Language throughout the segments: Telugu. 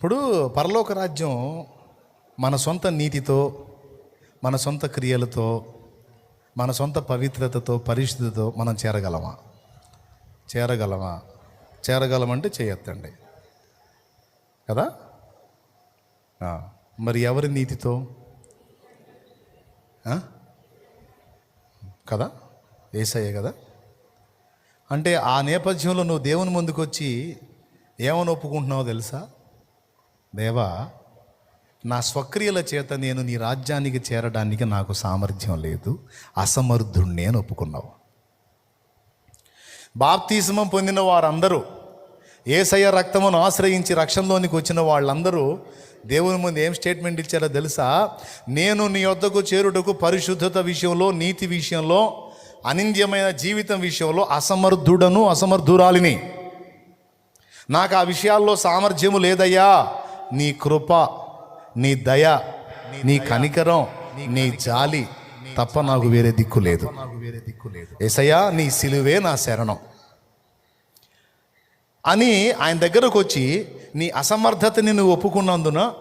ఇప్పుడు పరలోక రాజ్యం మన సొంత నీతితో మన సొంత క్రియలతో మన సొంత పవిత్రతతో పరిశుద్ధితో మనం చేరగలమా? చేరగలమా? చేరగలమంటే చేయొద్దండి. కదా? మరి ఎవరి నీతితో? కదా? ఏసయ్యే కదా? అంటే ఆ నేపథ్యంలో నువ్వు దేవుని ముందుకు వచ్చి ఏమని ఒప్పుకుంటున్నావో తెలుసా? దేవా నా స్వక్రియల చేత నేను నీ రాజ్యానికి చేరడానికి నాకు సామర్థ్యం లేదు. అసమర్థుణ్ణి అని ఒప్పుకున్నావు. బాప్తిస్మం పొందిన వారందరూ ఏసయ్య రక్తమును ఆశ్రయించి రక్షణలోనికి వచ్చిన వాళ్ళందరూ దేవుని ముందు ఏం స్టేట్మెంట్ ఇచ్చారో తెలుసా? నేను నీ వద్దకు చేరుటకు పరిశుద్ధత విషయంలో నీతి విషయంలో అనింద్యమైన జీవితం విషయంలో అసమర్థుడను అసమర్థురాలిని. నాకు ఆ విషయాల్లో సామర్థ్యము లేదయ్యా. నీ కృప నీ దయ నీ కనికరం నీ జాలి తప్ప నాకు వేరే దిక్కు లేదు. ఏసయ్యా నీ సిలువే నా శరణం. అని ఆయన దగ్గరకు వచ్చి నీ అసమర్థతని నువ్వు ఒప్పుకున్నందున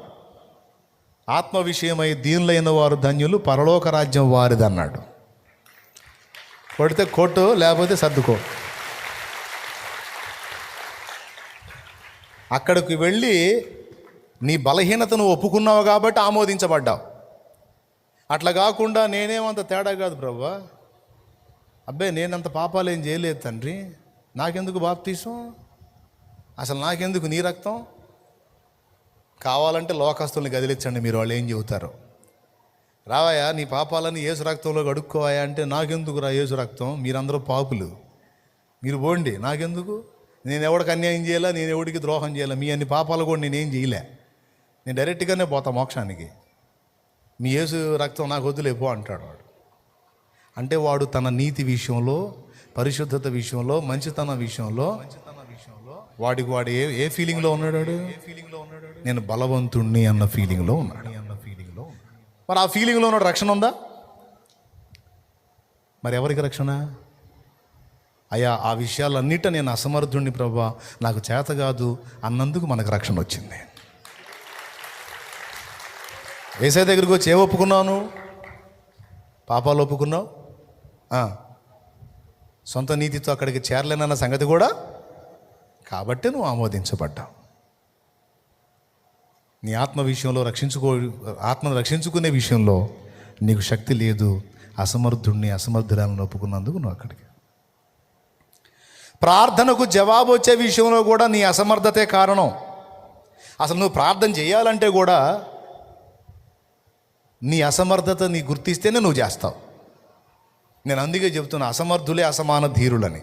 ఆత్మ విషయమై దీనులైన వారు ధన్యులు పరలోక రాజ్యం వారిదన్నాడు కొడితే కొట్టు లేకపోతే సర్దుకో. అక్కడికి వెళ్ళి నీ బలహీనతను ఒప్పుకున్నావు కాబట్టి ఆమోదించబడ్డావు. అట్లా కాకుండా నేనేమంత తేడా కాదు ప్రభా. అబ్బాయి నేనంత పాపాలు ఏం చేయలేదు తండ్రి. నాకెందుకు బాప్తీసం? అసలు నాకెందుకు నీ రక్తం? కావాలంటే లోకస్తుల్ని గదిలించండి మీరు వాళ్ళు ఏం చెబుతారు. రావయ్యా నీ పాపాలని ఏసు రక్తంలో కడుక్కోవాయా అంటే నాకెందుకు రా ఏసు రక్తం? మీరందరూ పాపులు. మీరు పోండి నాకెందుకు? నేను ఎవడికి అన్యాయం చేయాలా? నేను ఎవడికి ద్రోహం చేయాలా? మీ అన్ని పాపాలు కూడా నేనేం చేయలే. నేను డైరెక్ట్గానే పోతా మోక్షానికి. మీ యేసు రక్తం నాకు వదిలేపో అంటాడు వాడు. అంటే వాడు తన నీతి విషయంలో పరిశుద్ధత విషయంలో మంచితనం విషయంలో వాడికి వాడు ఏ ఏ ఫీలింగ్లో ఉన్నాడు నేను బలవంతుణ్ణి అన్న ఫీలింగ్లో ఉన్నాడు. అన్న ఫీలింగ్లో మరి ఆ ఫీలింగ్లో ఉన్న రక్షణ ఉందా? మరి ఎవరికి రక్షణ? అయ్యా ఆ విషయాలన్నిట నేను అసమర్థుణ్ణి ప్రభా నాకు చేత కాదు అన్నందుకు మనకు రక్షణ వచ్చింది. ఏసై దగ్గరికి వచ్చి ఏ ఒప్పుకున్నావు పాపాలు ఒప్పుకున్నావు? సొంత నీతితో అక్కడికి చేరలేనన్న సంగతి కూడా కాబట్టి నువ్వు ఆమోదించబడ్డావు. నీ ఆత్మ విషయంలో రక్షించుకో ఆత్మను రక్షించుకునే విషయంలో నీకు శక్తి లేదు అసమర్థుణ్ణి అసమర్థురాలను ఒప్పుకున్నందుకు నువ్వు అక్కడికి. ప్రార్థనకు జవాబు వచ్చే విషయంలో కూడా నీ అసమర్థతే కారణం. అసలు నువ్వు ప్రార్థన చేయాలంటే కూడా నీ అసమర్థత నీ గుర్తిస్తేనే నువ్వు చేస్తావు. నేను అందుకే చెప్తున్నా అసమర్థులే అసమాన ధీరులని.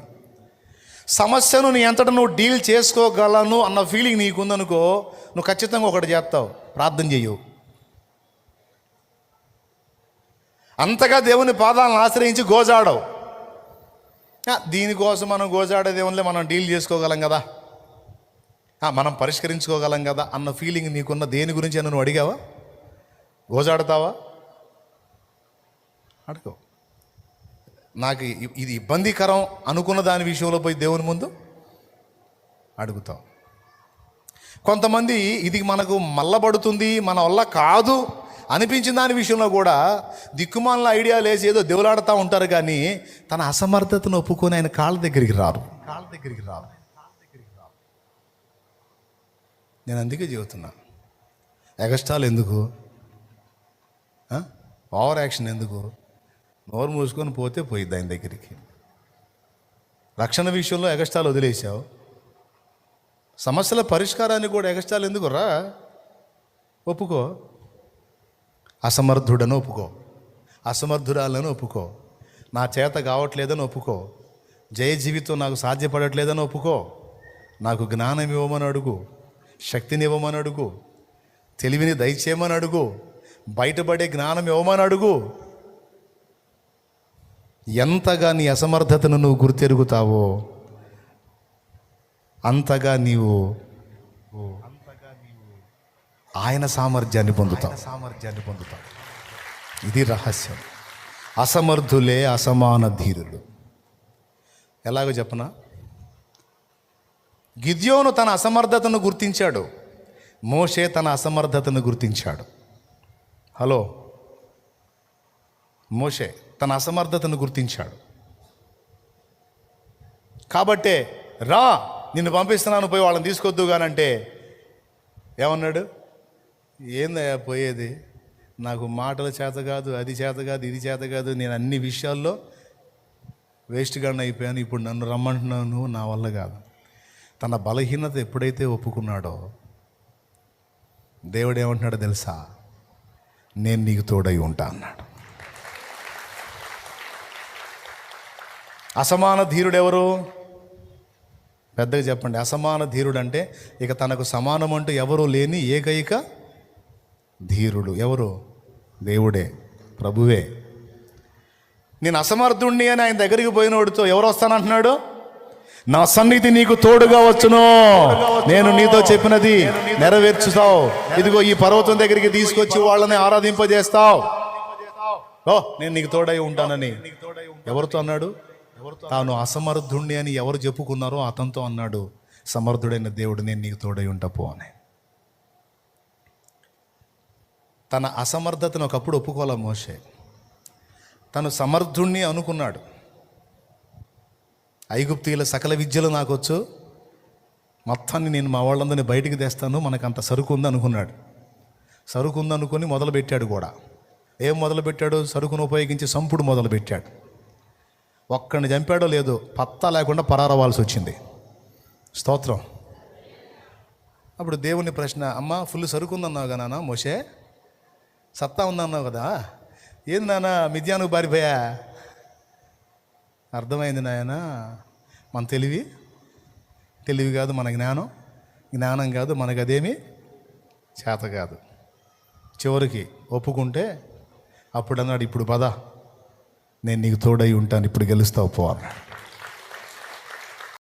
సమస్యను నీ ఎంతట నువ్వు డీల్ చేసుకోగలను అన్న ఫీలింగ్ నీకుందనుకో నువ్వు ఖచ్చితంగా ఒకటి చేస్తావు ప్రార్థన చెయ్యవు అంతగా దేవుని పాదాలను ఆశ్రయించి గోజాడవు. దీనికోసం మనం గోజాడే దేవునిలే మనం డీల్ చేసుకోగలం కదా. మనం పరిష్కరించుకోగలం కదా అన్న ఫీలింగ్ నీకున్న దేని గురించి నువ్వు అడిగావా? గోజాడతావా అడుగు. నాకు ఇది ఇబ్బందికరం అనుకున్న దాని విషయంలో పోయి దేవుని ముందు అడుగుతాం కొంతమంది ఇది మనకు మల్లబడుతుంది మన వల్ల కాదు అనిపించిన దాని విషయంలో కూడా దిక్కుమాల ఐడియా లేసి ఏదో దేవులాడుతూ ఉంటారు కానీ తన అసమర్థతను ఒప్పుకొని ఆయన కాళ్ళ దగ్గరికి రారు. కాళ్ళ దగ్గరికి రారు. నేను అందుకే చెబుతున్నా. ఎగస్టాలు ఎందుకు? ఓవర్ యాక్షన్ ఎందుకు? నోరు మూసుకొని పోతే పోయిద్ది ఆయన దగ్గరికి. రక్షణ విషయంలో ఎగస్టాలు వదిలేసావు సమస్యల పరిష్కారాన్ని కూడా ఎగస్టాలు ఎందుకు రా? ఒప్పుకో. అసమర్థుడని ఒప్పుకో. అసమర్థురాలని ఒప్పుకో. నా చేత కావట్లేదని ఒప్పుకో. జయ జీవితం నాకు సాధ్యపడట్లేదని ఒప్పుకో. నాకు జ్ఞానం ఇవ్వమని అడుగు. శక్తిని ఇవ్వమని అడుగు. తెలివిని దయచేయమని అడుగు. బయటపడే జ్ఞానం ఇవ్వమని అడుగు? ఎంతగా నీ అసమర్థతను నువ్వు గుర్తెరుగుతావో అంతగా నీవు ఆయన సామర్థ్యాన్ని పొందుతావు. సామర్థ్యాన్ని పొందుతావు. ఇది రహస్యం. అసమర్థులే అసమాన ధీరులు. ఎలాగో చెప్పనా? గిద్యోను తన అసమర్థతను గుర్తించాడు. మోషే తన అసమర్థతను గుర్తించాడు. హలో. మోషే తన అసమర్థతను గుర్తించాడు. కాబట్టే రా నిన్ను పంపిస్తున్నాను పోయి వాళ్ళని తీసుకొద్దు కానంటే ఏమన్నాడు? ఏందయ్యా పోయేది? నాకు మాటల చేత కాదు అది చేత కాదు ఇది చేత కాదు నేను అన్ని విషయాల్లో వేస్ట్గా అయిపోయాను ఇప్పుడు నన్ను రమ్మంటున్నాను నా వల్ల కాదు. తన బలహీనత ఎప్పుడైతే ఒప్పుకున్నాడో దేవుడు ఏమంటున్నాడో తెలుసా? నేను నీకు తోడై ఉంటా అన్నాడు. అసమాన ధీరుడు ఎవరు పెద్దగా చెప్పండి. అసమాన ధీరుడు అంటే ఇక తనకు సమానం అంటూ ఎవరూ లేని ఏకైక ధీరుడు. ఎవరు? దేవుడే ప్రభువే. నేను అసమర్థుణ్ణి అని ఆయన దగ్గరికి పోయినోడితో ఎవరు వస్తానంటున్నాడు నా సన్నిధి నీకు తోడుగా వచ్చును. నేను నీతో చెప్పినది నెరవేర్చుతావు. ఇదిగో ఈ పర్వతం దగ్గరికి తీసుకొచ్చి వాళ్ళని ఆరాధింపజేస్తావు. ఓ నేను నీకు తోడై ఉంటానని. ఎవరితో అన్నాడు? తాను అసమర్థుణ్ణి అని ఎవరు చెప్పుకున్నారో అతనితో అన్నాడు. సమర్థుడైన దేవుడు నేను నీకు తోడై ఉంటా పో అని. తన అసమర్థతను ఒకప్పుడు ఒప్పుకోలే మోసే తను సమర్థుణ్ణి అనుకున్నాడు. ఐగుప్తీయుల సకల విద్యలు నాకు వచ్చు మొత్తాన్ని నేను మా వాళ్ళందరినీ బయటికి తెస్తాను. మనకు అంత సరుకు ఉంది అనుకున్నాడు. సరుకు ఉందనుకుని మొదలుపెట్టాడు కూడా. ఏం మొదలుపెట్టాడు? సరుకును ఉపయోగించి సంపుడు మొదలుపెట్టాడు. ఒక్కడిని చంపాడో లేదో పత్తా లేకుండా పరారవాల్సి వచ్చింది. స్తోత్రం. అప్పుడు దేవుని ప్రశ్న అమ్మ ఫుల్ సరుకు ఉందన్నావు కదా నాన్న మోషే? సత్తా ఉందన్నావు కదా? ఏంది నాన్న మిథ్యానికి బారిపోయా అర్థమైంది నాయన? మన తెలివి తెలివి కాదు మన జ్ఞానం జ్ఞానం కాదు మనకు అదేమి చేత కాదు. చివరికి ఒప్పుకుంటే అప్పుడు అన్నాడు ఇప్పుడు పద నేను నీకు తోడై ఉంటాను ఇప్పుడు గెలుస్తావు పో అన్నాడు.